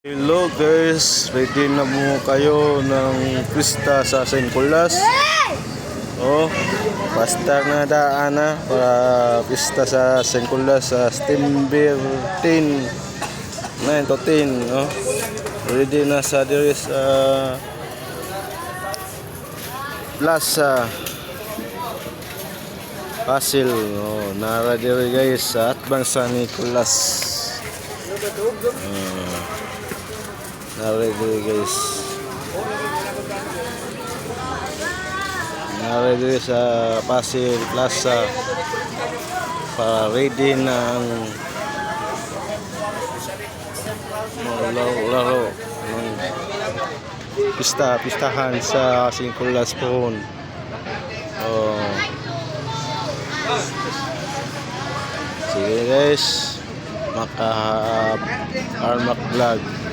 Hello guys, ready na mo kayo ng pista sa St. Nicolas? Oh, basta na daan na para pista sa St. Nicolas sa September 10, 9 to 10, no? Ready na sa diri sa Plaza Pasil, oh, nara diri guys sa Atbang San Nicolas. Nare guys. Nare diri sa Pasir Plaza para ready ang laro-laro ng pista, pistahan sa Singkulas pohon. Oh. Sige guys, maka Armac Vlog.